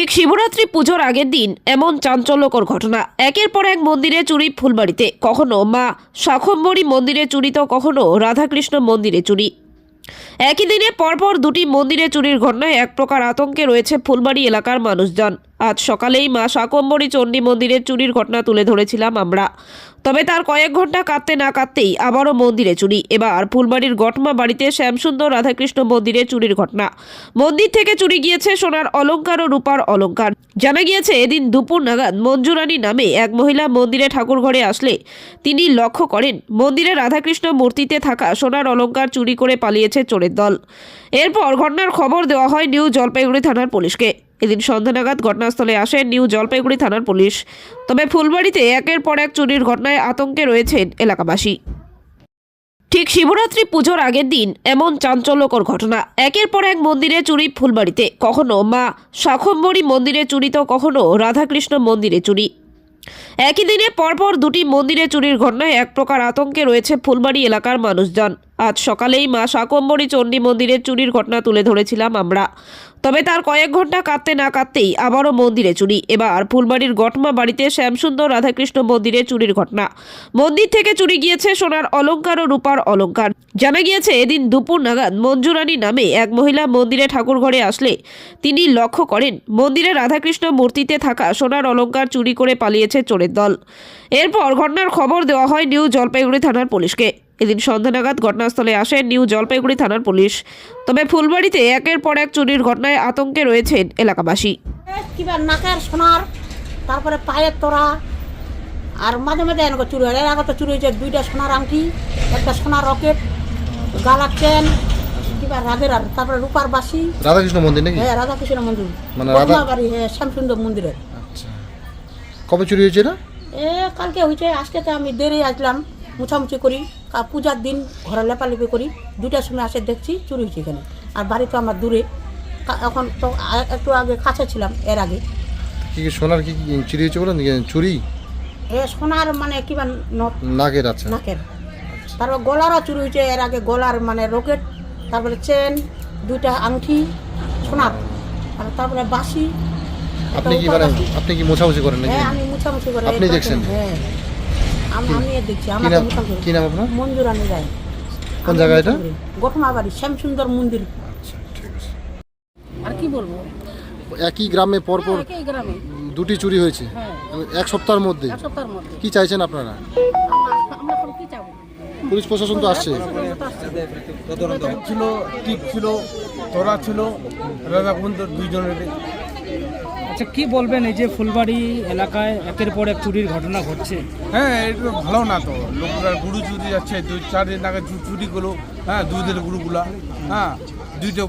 ঠিক শিবরাত্রি পুজোর আগের দিন এমন চাঞ্চল্যকর ঘটনা। একের পর এক মন্দিরে চুরি ফুলবাড়িতে। কখনো মা শাখম্বরী মন্দিরে চুরি তো কখনো রাধাকৃষ্ণ মন্দিরে চুরি। একই দিনে পরপর দুটি মন্দিরে চুরির ঘটনায় এক প্রকার আতঙ্কে রয়েছে ফুলবাড়ি এলাকার মানুষজন। আজ সকালেই মা শাকম্বরী চণ্ডী মন্দিরের চুরির ঘটনা তুলে ধরেছিলাম আমরা। তবে তার কয়েক ঘণ্টা কাটতে না কাটতেই আবারও মন্দিরে চুরি। এবার ফুলবাড়ির গটমা বাড়িতে শ্যামসুন্দর রাধাকৃষ্ণ মন্দিরে চুরির ঘটনা। মন্দির থেকে চুরি গিয়েছে সোনার অলংকার ও রূপার অলংকার জানা গিয়েছে এদিন দুপুর নাগাদ মঞ্জুরানী নামে এক মহিলা মন্দিরে ঠাকুর ঘরে আসলে তিনি লক্ষ্য করেন মন্দিরে রাধাকৃষ্ণ মূর্তিতে থাকা সোনার অলংকার চুরি করে পালিয়েছে চোরের দল। এরপর ঘটনার খবর দেওয়া হয় নিউ জলপাইগুড়ি থানার পুলিশকে। এদিন সন্ধ্যা নাগাদ ঘটনাস্থলে আসেন নিউ জলপাইগুড়ি থানার পুলিশ। তবে ফুলবাড়িতে একের পর এক চুরির ঘটনায় আতঙ্কে রয়েছেন এলাকাবাসী। ঠিক শিবরাত্রি পুজোর আগের দিন এমন চাঞ্চল্যকর ঘটনা। একের পর এক মন্দিরে চুরি ফুলবাড়িতে। কখনো মা শাখম্বরী মন্দিরে চুরি তো কখনো রাধাকৃষ্ণ মন্দিরে চুরি। একই দিনে পরপর দুটি মন্দিরে চুরির ঘটনায় এক প্রকার আতঙ্কে রয়েছে ফুলবাড়ি এলাকার মানুষজন। আজ সকালেই মা শাকম্বরী চণ্ডী মন্দিরের চুরির ঘটনা তুলে ধরেছিলাম আমরা। তবে তার কয়েক ঘণ্টা কাঁদতে না কাঁদতেই আবারও মন্দিরে চুরি। এবার ফুলবাড়ির গটমা বাড়িতে শ্যামসুন্দর রাধাকৃষ্ণ মন্দিরে চুরির ঘটনা। মন্দির থেকে চুরি গিয়েছে সোনার অলংকার ও রূপার অলংকার জানা গিয়েছে এদিন দুপুর নাগাদ মঞ্জুরানী নামে এক মহিলা মন্দিরে ঠাকুর ঘরে আসলে তিনি লক্ষ্য করেন মন্দিরে রাধাকৃষ্ণ মূর্তিতে থাকা সোনার অলংকার চুরি করে পালিয়েছে চোরের দল। এরপর ঘটনার খবর দেওয়া হয় নিউ জলপাইগুড়ি থানার পুলিশকে। এদিন সন্ধ্যা নাগাদ ঘটনাস্থলে আসেন নিউ জলপাইগুড়ি থানার পুলিশ। তবে ফুলবাড়িতে একের পর এক চুরির ঘটনায় আতঙ্কে রয়েছেন এলাকাবাসী। কিবা নাকের সোনার তারপরে পায়ের তোরা আর মাঝে মাঝে এনেকে চুরি হয়। এর আগে তো চুরি হয়েছে দুইটা সোনার আংটি একটা সোনার রকেট গালার চেন কিবা রাগের আর তারপরে রূপার বাসি রাধাকৃষ্ণ মন্দির নাকি? হ্যাঁ রাধাকৃষ্ণ মন্দির। মানে রাধা- বাড়ি হ্যাঁ শ্যামসুন্দর মন্দিরের। আচ্ছা। কবে চুরি হয়েছে এটা? এ কালকে হয়েছে আজকে তো আমি দেরি আসলাম। মুছামুছি করি কা- পূজার দিন ঘরে লেপালেপি করি দুটার সময় আসে দেখছি চুরি হয়েছে এখানে। আর বাড়ি তো আমার দূরে। এখন তো একটু আগে কাছে ছিলাম এর আগে। কি কি সোনার কি কি চুরি হয়েছে বলেন? চুরি? এ সোনার মানে নট নাকের আচ্ছা। নাকের। তারপর গলারও চুরি হয়েছে এর আগে গলার মানে রকেট তারপরে চেন দুইটা আংটি সোনার। আর তারপরে বাসি আপনি কি মানে বাসি। আপনি কি মোছামুছি করেন নাকি? হ্যাঁ আমি মুছামুছি করে আপনি দেখছেন? হ্যাঁ। আমি আমি দেখছি আমার কি নাম আপনার? মঞ্জুরানি রায় কোন জায়গা এটা? গঠমা শ্যামসুন্দর মন্দির। আচ্ছা ঠিক আছে। আর কি বলব? একই গ্রামে পরপর দুটি চুরি হয়েছে। হ্যাঁ। এক সপ্তাহের মধ্যে। এক কি চাইছেন আপনারা? আমরা আমরা এখন কি চাবো? পুলিশ প্রশাসন তো আসছে। ছিল টিপ ছিল তোরা ছিল। রাজা দুইজনের আচ্ছা কি বলবেন এই যে ফুলবাড়ি এলাকায় একের পর এক চুরির ঘটনা ঘটছে? হ্যাঁ এটা ভালো না তো। লোকরা গুরু চুরি যাচ্ছে, দুই, চার দিন আগে চুরি করল হ্যাঁ দুধের গুরুগুলা হ্যাঁ দুইটা